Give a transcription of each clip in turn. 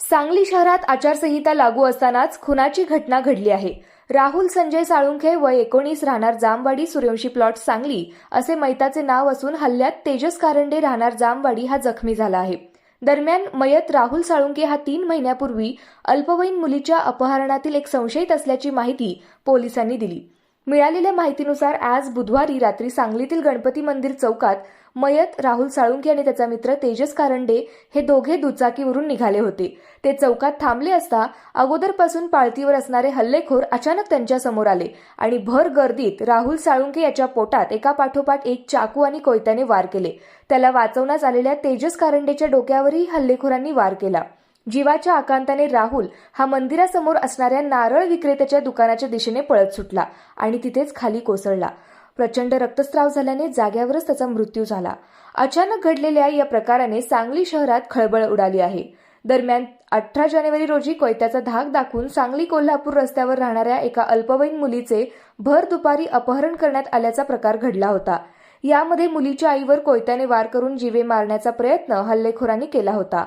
सांगली शहरात आचारसंहिता लागू असतानाच खुनाची घटना घडली आहे. राहुल संजय साळुंखे वय एकोणीस राहणार जामवाडी सूर्यवंशी प्लॉट सांगली असे मैताचे नाव असून हल्ल्यात तेजस कारंडे राहणार जामवाडी हा जखमी झाला आहे. दरम्यान मयत राहुल साळुंके हा तीन महिन्यापूर्वी अल्पवयीन मुलीच्या अपहरणातील एक संशयित असल्याची माहिती पोलिसांनी दिली. मिळालेल्या माहितीनुसार आज बुधवारी रात्री सांगलीतील गणपती मंदिर चौकात मयत राहुल साळुंके आणि त्याचा मित्र तेजस कारंडे हे दोघे दुचाकीवरून निघाले होते. ते चौकात थांबले असता अगोदरपासून पाळतीवर असणारे हल्लेखोर अचानक त्यांच्यासमोर आले आणि भर गर्दीत राहुल साळुंके याच्या पोटात एका पाठोपाठ एक चाकू आणि कोयत्याने वार केले. त्याला वाचवण्यास आलेल्या तेजस कारंडेच्या डोक्यावरही हल्लेखोरांनी वार केला. जीवाच्या आकांताने राहुल हा मंदिरासमोर असणाऱ्या नारळ विक्रेत्याच्या दुकानाच्या दिशेने पळत सुटला आणि तिथेच खाली कोसळला. प्रचंड रक्तस्राव झाल्याने जाग्यावरच त्याचा मृत्यू झाला. अचानक घडलेल्या या प्रकाराने सांगली शहरात खळबळ उडाली आहे. दरम्यान अठरा जानेवारी रोजी कोयत्याचा धाक दाखवून सांगली कोल्हापूर रस्त्यावर राहणाऱ्या एका अल्पवयीन मुलीचे भर दुपारी अपहरण करण्यात आल्याचा प्रकार घडला होता. यामध्ये मुलीच्या आईवर कोयत्याने वार करून जीवे मारण्याचा प्रयत्न हल्लेखोरांनी केला होता.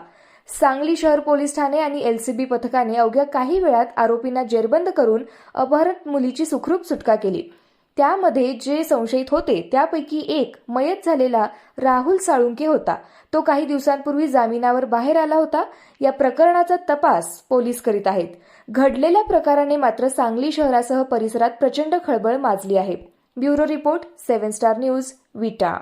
सांगली शहर पोलीस ठाणे आणि एलसीबी पथकाने अवघ्या काही वेळात आरोपींना जेरबंद करून अपहरण मुलीची सुखरूप सुटका केली. त्यामध्ये जे संशयित होते त्यापैकी एक मयत झालेला राहुल साळुंके होता. तो काही दिवसांपूर्वी जामिनावर बाहेर आला होता. या प्रकरणाचा तपास पोलीस करीत आहेत. घडलेल्या प्रकाराने मात्र सांगली शहरासह परिसरात प्रचंड खळबळ माजली आहे. Bureau report seven star news Vita.